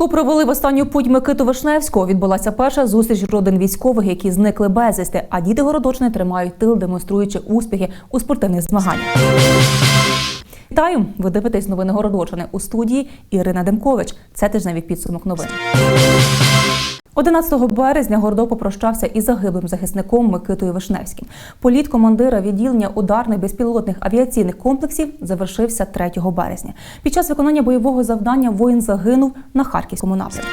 У провели в останню путь Микиту Вишневського. Відбулася перша зустріч родин військових, які зникли безвісти. А діти городочини тримають тил, демонструючи успіхи у спортивних змаганнях. Вітаю! Ви дивитесь новини Городочини у студії Ірина Демкович. Це тижневий підсумок новин. 11 березня Гордо попрощався із загиблим захисником Микитою Вишневським. Політ командира відділення ударних безпілотних авіаційних комплексів завершився 3 березня. Під час виконання бойового завдання воїн загинув на харківському напрямку.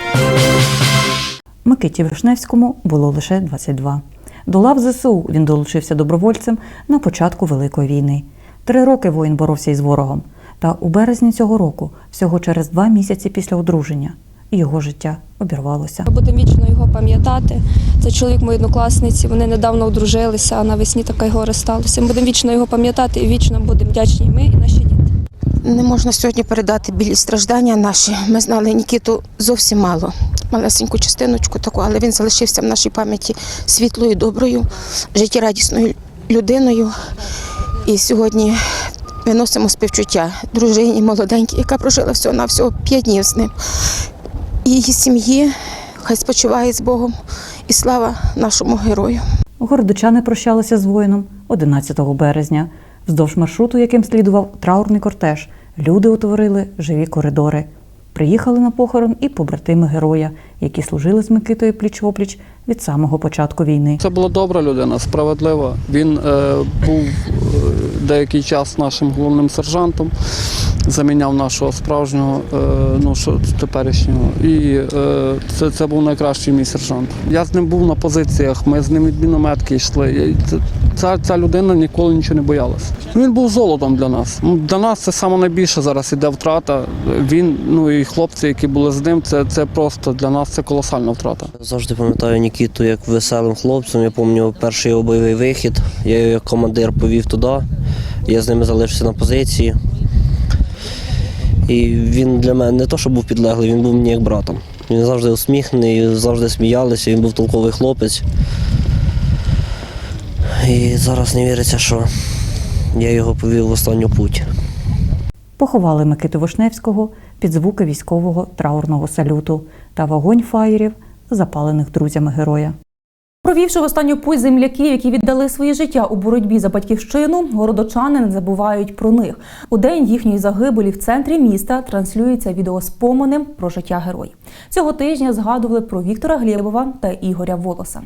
Микиті Вишневському було лише 22. До лав ЗСУ він долучився добровольцем на початку Великої війни. Три роки воїн боровся із ворогом. Та у березні цього року, всього через два місяці після одруження, його життя обірвалося. Ми будемо вічно його пам'ятати. Це чоловік моєї однокласниці. Вони недавно одружилися, а навесні таке горе сталося. Ми будемо вічно його пам'ятати і вічно будемо вдячні і ми і наші діти. Не можна сьогодні передати білі страждання наші. Ми знали Нікіту зовсім мало. Малесеньку частиночку таку, але він залишився в нашій пам'яті світлою, доброю, життєрадісною людиною. І сьогодні виносимо співчуття дружині молоденькій, яка прожила всього на всього п'ять днів з ним. І її сім'ї хай спочиває з Богом і слава нашому герою. Городочани прощалися з воїном 11 березня. Вздовж маршруту, яким слідував траурний кортеж, люди утворили живі коридори. Приїхали на похорон і побратими героя, які служили з Микитою пліч-опліч від самого початку війни. Це була добра людина, справедлива. Він е, був е, деякий час нашим головним сержантом, заміняв нашого справжнього, е, ну що теперішнього. І е, це, це був найкращий мій сержант. Я з ним був на позиціях, ми з ним від мінометки йшли. Ця, ця людина ніколи нічого не боялася. Він був золотом для нас. Ну, Для нас це саме найбільше зараз іде втрата. Він, ну і хлопці, які були з ним, це, це просто для нас це колосальна втрата. Завжди пам'ятаю Нікіту як веселим хлопцем. Я пам'ятаю перший його бойовий вихід. Я його як командир повів туди. Я з ними залишився на позиції. І він для мене не то, що був підлеглий, він був мені як братом. Він завжди усміхнений, завжди сміялися, він був толковий хлопець. І зараз не віриться, що я його повів в останню путь. Поховали Микиту Вишневського під звуки військового траурного салюту та вогонь фаєрів, запалених друзями героя. Провівши в останню путь земляків, які віддали своє життя у боротьбі за батьківщину, городочани не забувають про них. У день їхньої загибелі в центрі міста транслюється відеоспомини про життя героїв. Цього тижня згадували про Віктора Глєбова та Ігоря Волоса.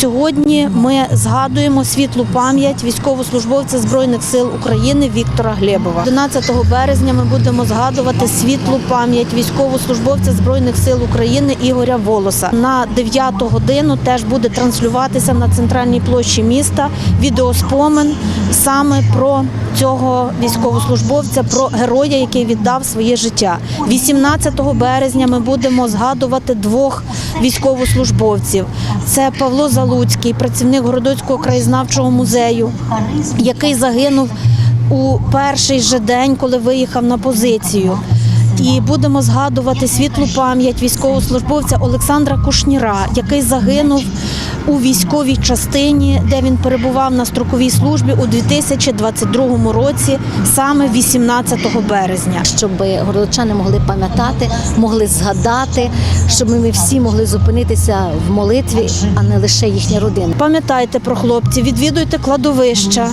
Сьогодні ми згадуємо світлу пам'ять військовослужбовця Збройних сил України Віктора Глєбова. 11 березня ми будемо згадувати світлу пам'ять військовослужбовця Збройних сил України Ігоря Волоса. На 9 годину теж буде транслюватися на центральній площі міста відеоспомин саме про цього військовослужбовця, про героя, який віддав своє життя. 18 березня ми будемо згадувати двох військовослужбовців. Це Павло Залуцький, працівник Городоцького краєзнавчого музею, який загинув у перший же день, коли виїхав на позицію. І будемо згадувати світлу пам'ять військовослужбовця Олександра Кушніра, який загинув у військовій частині, де він перебував на строковій службі у 2022 році, саме 18 березня. щоб городочани могли пам'ятати, могли згадати, щоб ми всі могли зупинитися в молитві, а не лише їхня родина. Пам'ятайте про хлопців, відвідуйте кладовища,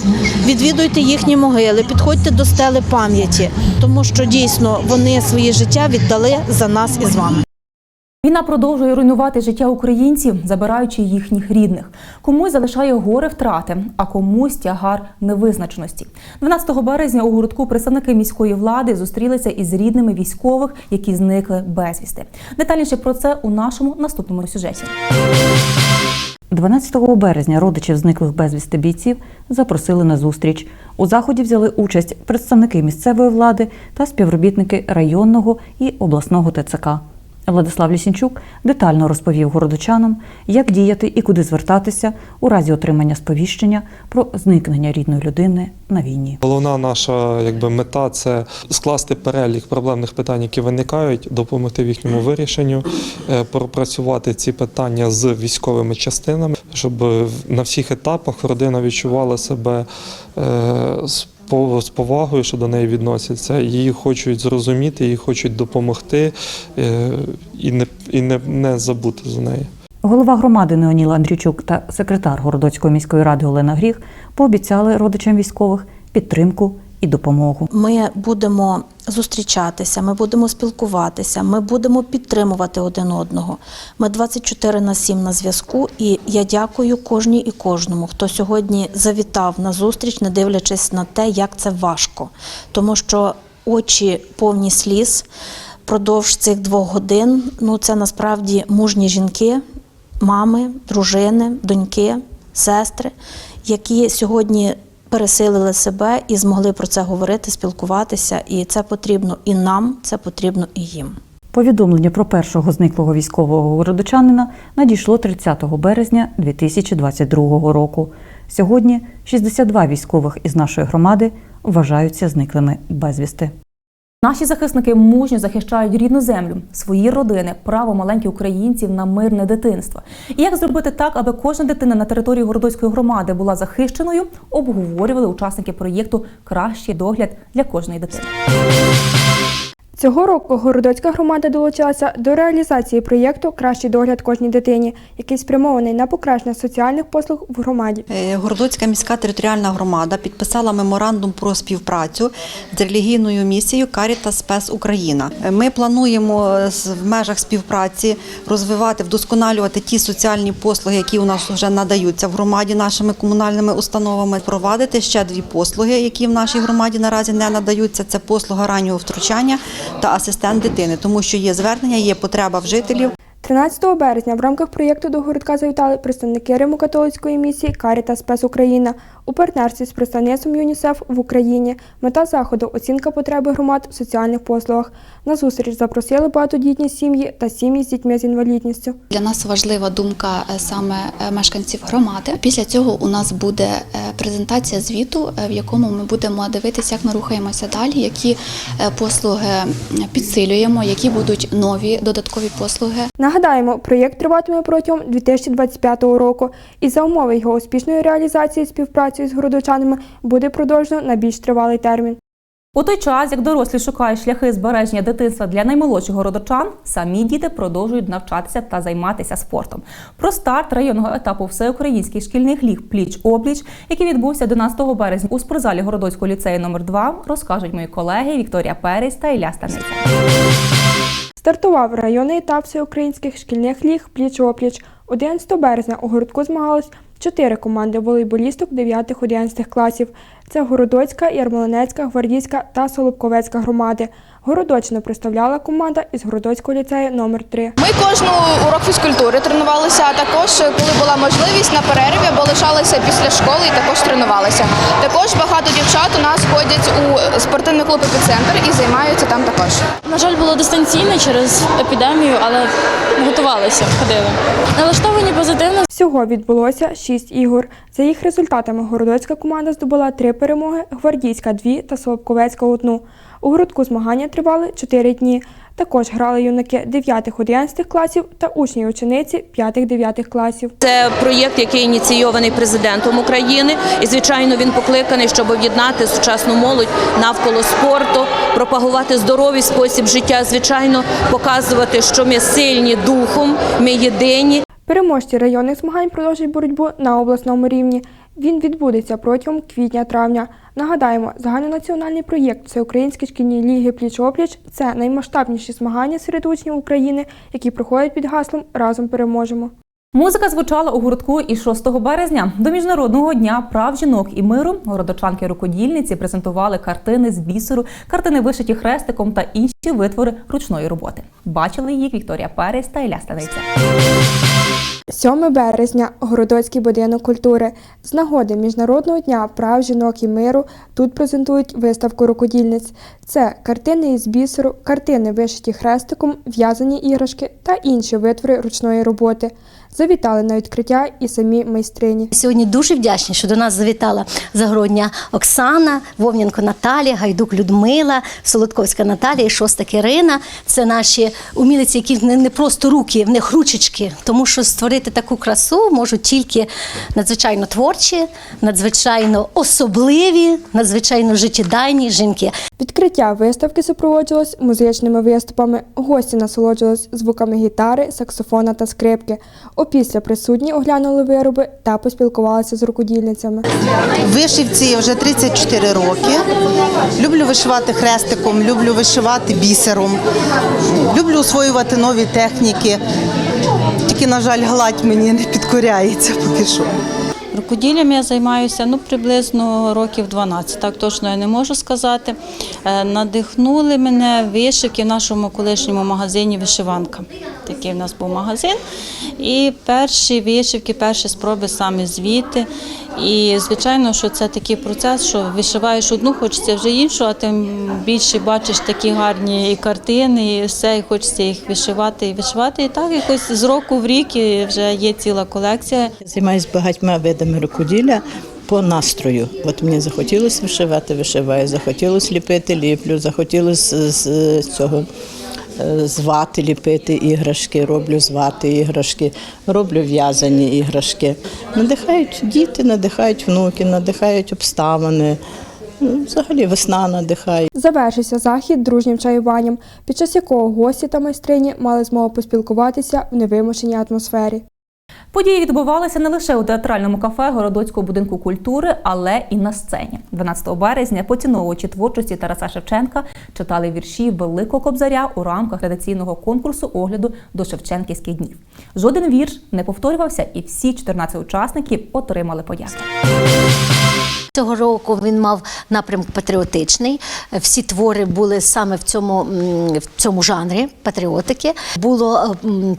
відвідуйте їхні могили, підходьте до стели пам'яті, тому що дійсно вони своє життя віддали за нас і з вами. Війна продовжує руйнувати життя українців, забираючи їхніх рідних. Комусь залишає горе втрати, а комусь тягар невизначеності. 12 березня у городку представники міської влади зустрілися із рідними військових, які зникли безвісти. Детальніше про це у нашому наступному сюжеті. 12 березня родичів зниклих безвісти бійців запросили на зустріч. У заході взяли участь представники місцевої влади та співробітники районного і обласного ТЦК. Владислав Лісінчук детально розповів городочанам, як діяти і куди звертатися у разі отримання сповіщення про зникнення рідної людини на війні. Головна наша якби, мета це скласти перелік проблемних питань, які виникають, допомогти в їхньому вирішенню, е, пропрацювати ці питання з військовими частинами, щоб на всіх етапах родина відчувала себе е, з по- з повагою, що до неї відносяться, її хочуть зрозуміти, її хочуть допомогти е, і не, і не, не забути за неї. Голова громади Неоніл Андрійчук та секретар Городоцької міської ради Олена Гріх пообіцяли родичам військових підтримку і допомогу. Ми будемо зустрічатися, ми будемо спілкуватися, ми будемо підтримувати один одного. Ми 24 на 7 на зв'язку, і я дякую кожній і кожному, хто сьогодні завітав на зустріч, не дивлячись на те, як це важко, тому що очі повні сліз. Продовж цих двох годин ну це насправді мужні жінки, мами, дружини, доньки, сестри, які сьогодні пересилили себе і змогли про це говорити, спілкуватися. І це потрібно і нам, це потрібно і їм. Повідомлення про першого зниклого військового городочанина надійшло 30 березня 2022 року. Сьогодні 62 військових із нашої громади вважаються зниклими безвісти. Наші захисники мужньо захищають рідну землю, свої родини, право маленьких українців на мирне дитинство. І як зробити так, аби кожна дитина на території Городоцької громади була захищеною, обговорювали учасники проєкту Кращий догляд для кожної дитини. Цього року Городоцька громада долучилася до реалізації проєкту Кращий догляд кожній дитині, який спрямований на покращення соціальних послуг в громаді. Е, Городоцька міська територіальна громада підписала меморандум про співпрацю з релігійною місією Каріта Спес Україна. Е, Ми плануємо е, в межах співпраці розвивати, вдосконалювати ті соціальні послуги, які у нас вже надаються в громаді нашими комунальними установами. Провадити ще дві послуги, які в нашій громаді наразі не надаються. Це послуга раннього втручання та асистент дитини, тому що є звернення, є потреба в жителів. 13 березня в рамках проєкту до городка завітали представники Римо-католицької місії Каріта Спес Україна у партнерстві з представництвом ЮНІСЕФ в Україні. Мета заходу оцінка потреби громад в соціальних послугах. На зустріч запросили багатодітні сім'ї та сім'ї з дітьми з інвалідністю. Для нас важлива думка е, саме е, мешканців громади. Після цього у нас буде е, презентація звіту, в якому ми будемо дивитися, як ми рухаємося далі, які послуги підсилюємо, які будуть нові додаткові послуги. Нагадаємо, проєкт триватиме протягом 2025 року, і за умови його успішної реалізації співпраці з городочанами буде продовжено на більш тривалий термін. У той час, як дорослі шукають шляхи збереження дитинства для наймолодших городочан, самі діти продовжують навчатися та займатися спортом. Про старт районного етапу всеукраїнських шкільних ліг пліч опліч, який відбувся 11 березня у спортзалі Городоцького ліцею номер 2 розкажуть мої колеги Вікторія Перець та Ілля Станиця. Стартував районний етап всеукраїнських шкільних ліг пліч-опліч. 11 березня у городку змагались чотири команди волейболісток 9-11 класів. Це Городоцька, Ярмолинецька, Гвардійська та Солобковецька громади. Городочну представляла команда із Городоцького ліцею номер 3 Ми кожну урок фізкультури тренувалися, а також коли була можливість на перерві або лишалися після школи і також тренувалися. Також багато дівчат у нас ходять у спортивний клуб «Епіцентр» і займаються там також. На жаль, було дистанційно через епідемію, але готувалися, ходили. Налаштовані позитивно. Всього відбулося шість ігор. За їх результатами городоцька команда здобула три перемоги, гвардійська дві та Солобковецька одну. У городку змагання тривали чотири дні. Також грали юнаки 9-11 класів та учні і учениці 5-9 класів. Це проєкт, який ініційований президентом України, і звичайно він покликаний, щоб об'єднати сучасну молодь навколо спорту, пропагувати здоровий спосіб життя. Звичайно, показувати, що ми сильні духом, ми єдині. Переможці районних змагань продовжать боротьбу на обласному рівні. Він відбудеться протягом квітня-травня. Нагадаємо, загальнонаціональний проєкт Всеукраїнські шкільні ліги пліч-опліч це наймасштабніші змагання серед учнів України, які проходять під гаслом Разом переможемо. Музика звучала у гуртку і 6 березня. До міжнародного дня прав жінок і миру городочанки рукодільниці презентували картини з бісеру, картини вишиті хрестиком та інші витвори ручної роботи. Бачили їх Вікторія Перець та Ілля Станиця. 7 березня Городоцький будинок культури. З нагоди Міжнародного дня прав жінок і миру тут презентують виставку рукодільниць. Це картини із бісеру, картини вишиті хрестиком, в'язані іграшки та інші витвори ручної роботи. Завітали на відкриття і самі майстрині. Сьогодні дуже вдячні, що до нас завітала Загородня Оксана, Вовненко Наталія, Гайдук Людмила, Солодковська Наталія і 6 таки Рина. Це наші умілиці, які не, не просто руки, в них ручечки. Тому що створити таку красу можуть тільки надзвичайно творчі, надзвичайно особливі, надзвичайно життєдайні жінки. Відкриття виставки супроводжувалось музичними виступами. Гості насолоджувались звуками гітари, саксофона та скрипки. Опісля присутні оглянули вироби та поспілкувалися з рукодільницями. Вишивці вже 34 роки. Люблю вишивати хрестиком, люблю вишивати бісером, люблю освоювати нові техніки. Тільки, на жаль, гладь мені не підкоряється поки що. Рукоділлям я займаюся ну, приблизно років 12, так точно я не можу сказати. Е, Надихнули мене вишивки в нашому колишньому магазині Вишиванка. Такий в нас був магазин. І перші вишивки, перші спроби саме звідти. І звичайно, що це такий процес, що вишиваєш одну, хочеться вже іншу, а тим більше бачиш такі гарні і картини, і все, і хочеться їх вишивати і вишивати. І так якось з року в рік вже є ціла колекція. Займаюся багатьма видами рукоділля по настрою. От мені захотілося вишивати, вишиваю, захотілося ліпити, ліплю, захотілося з цього. Е, З вати ліпити іграшки, роблю з вати іграшки, роблю в'язані іграшки. Надихають діти, надихають внуки, надихають обставини. Ну, Взагалі весна надихає. Завершився захід дружнім чаюванням, під час якого гості та майстрині мали змогу поспілкуватися в невимушеній атмосфері. Події відбувалися не лише у театральному кафе Городоцького будинку культури, але і на сцені. 12 березня, поціновувачі творчості Тараса Шевченка, читали вірші Великого Кобзаря у рамках традиційного конкурсу огляду до Шевченківських днів. Жоден вірш не повторювався, і всі 14 учасників отримали подяки. Цього року він мав напрямок патріотичний. Всі твори були саме в цьому, в цьому жанрі патріотики. Було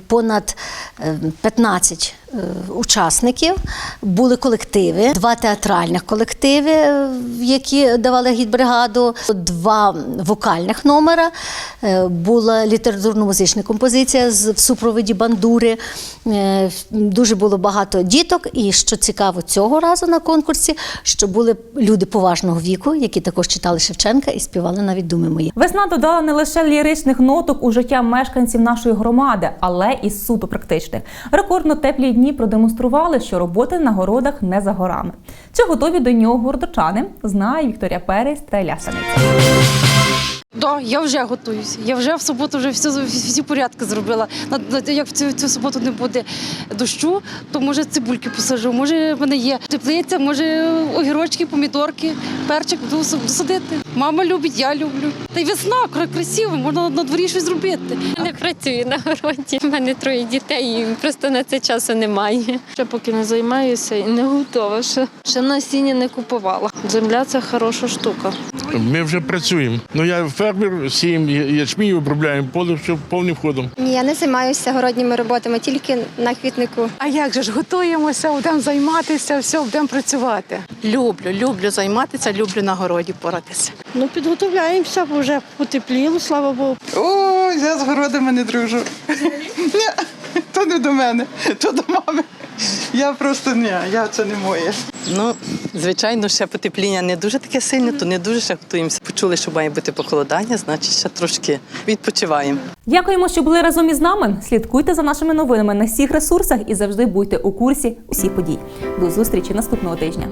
понад е, 15 е, учасників, були колективи, два театральних колективи, е, які давали гідбригаду, два вокальних номера, е, була літературно-музична композиція в супроводі бандури. Дуже було багато діток, і що цікаво цього разу на конкурсі, що були люди поважного віку, які також читали Шевченка і співали навіть думи мої. Весна додала не лише ліричних ноток у життя мешканців нашої громади, але і суто практичних. Рекордно теплі дні продемонстрували, що роботи на городах не за горами. Чи готові до нього городочани? Знає Вікторія Перець та Ілля Саниця. Да, я вже готуюся. Я вже в суботу вже всі, всі порядки зробила. Як в цю, цю суботу не буде дощу, то може цибульки посажу, може в мене є теплиця, може огірочки, помідорки, перчик буду садити. Мама любить, я люблю. Та й весна кра- красиво, можна на дворі щось зробити. Не працюю на городі. У мене троє дітей, і просто на це часу немає. Ще поки не займаюся і не готова. Ще, ще насіння не купувала. Земля це хороша штука. Ми вже працюємо. Ну я фермер, сіємо ячмінь, обробляємо поле, все повним ходом. Ні, я не займаюся городніми роботами, тільки на квітнику. А як же ж готуємося, будемо займатися, все, будемо працювати. Люблю, люблю займатися, люблю на городі поратися. Ну, підготовляємося, бо вже потепліло, слава Богу. О, я з городами не дружу. Ні, то не до мене, то до мами. Я просто ні, я це не моє. Ну, звичайно, ще потепління не дуже таке сильне, то не дуже ще готуємося. Почули, що має бути похолодання, значить ще трошки відпочиваємо. Дякуємо, що були разом із нами. Слідкуйте за нашими новинами на всіх ресурсах і завжди будьте у курсі усіх подій. До зустрічі наступного тижня.